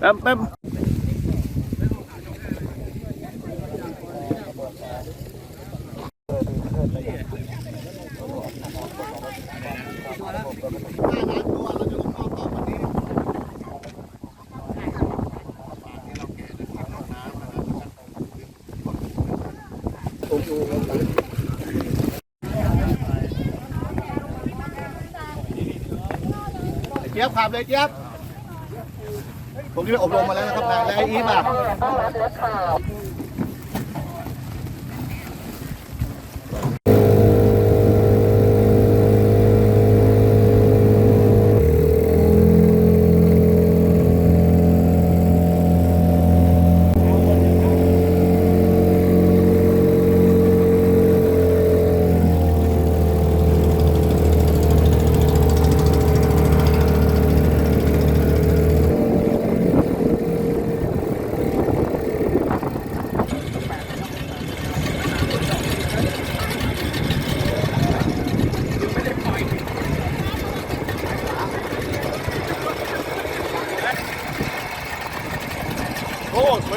แป๊บแป๊บเจี๊ยบขับเลยเจี๊ยบ ผมที่ไปอบรมมาแล้วนะครับนายและไอ้อีฟอะ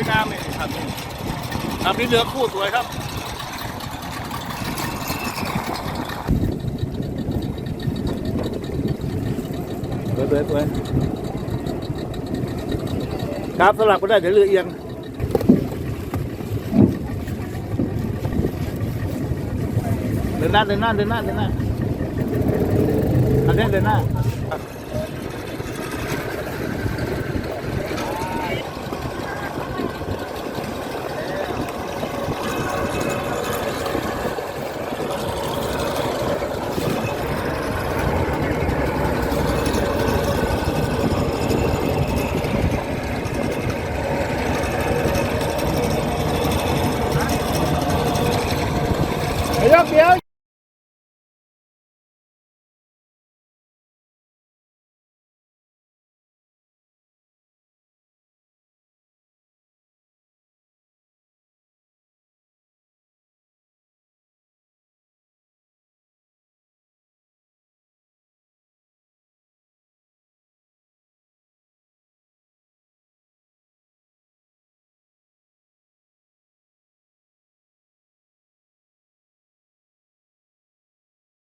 วยงามเลยครับนี่ครับนี่เรือคู่สวยครับสวยสวยสวยครับสลับก็ได้เดี๋ยวเรือเอียงเดินหน้าเดินหน้าเดินหน้าเดินหน้าอันนี้เดินหน้า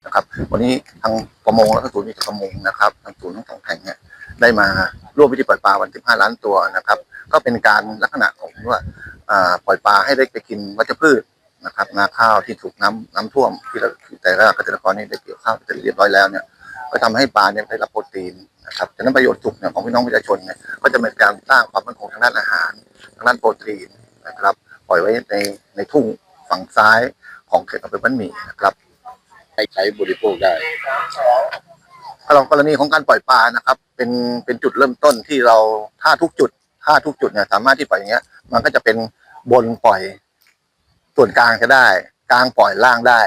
นะครับ วันนี้ทางประมงและก็ศูนย์วิจัยประมงนะครับทางศูนย์ทั้งสองแห่งเนี่ยได้มาร่วมพิธีปล่อยปลาวันที่5ล้านตัวนะครับ ก็เป็นการลักษณะของว่าปล่อยปลาให้ได้ไปกินวัชพืชนะครับนาข้าวที่ถูกน้ำน้ำท่วมที่เราแต่ละเกษตรกรนี่ได้เกี่ยวข้าวเสร็จเรียบร้อยแล้วเนี่ยก็ทำให้ปลาเนี่ยได้รับโปรตีนนะครับฉะนั้นประโยชน์สุขเนี่ยของพี่น้องประชาชนเนี่ยก็จะเป็นการสร้างความมั่นคงทางด้านอาหารทางด้านโปรตีนนะครับ ปล่อยไว้ในในทุ่งฝั่งซ้ายของเขตอำเภอบ้านหมี่นะครับ ให้ใช้บริโภคได้ถ้าลองกรณีของการปล่อยปลานะครับ เป็นเป็นจุดเริ่มต้นที่เราถ้าทุกจุดถ้าทุกจุดเนี่ยสามารถที่ปล่อยอย่างเงี้ย มันก็จะเป็นบนปล่อยส่วนกลางก็ได้ กลางปล่อยล่างได้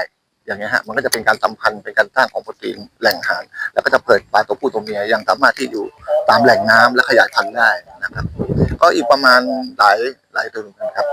อย่างเงี้ยฮะมันก็จะเป็นการสัมพันธ์เป็นการสร้างของโปรตีนแหล่งอาหาร แล้วก็จะเปิดปลาตัวผู้ตัวเมียยังสามารถที่อยู่ตามแหล่งน้ำและขยายพันธุ์ได้นะครับ ก็อีกประมาณหลายหลายตัวนะครับ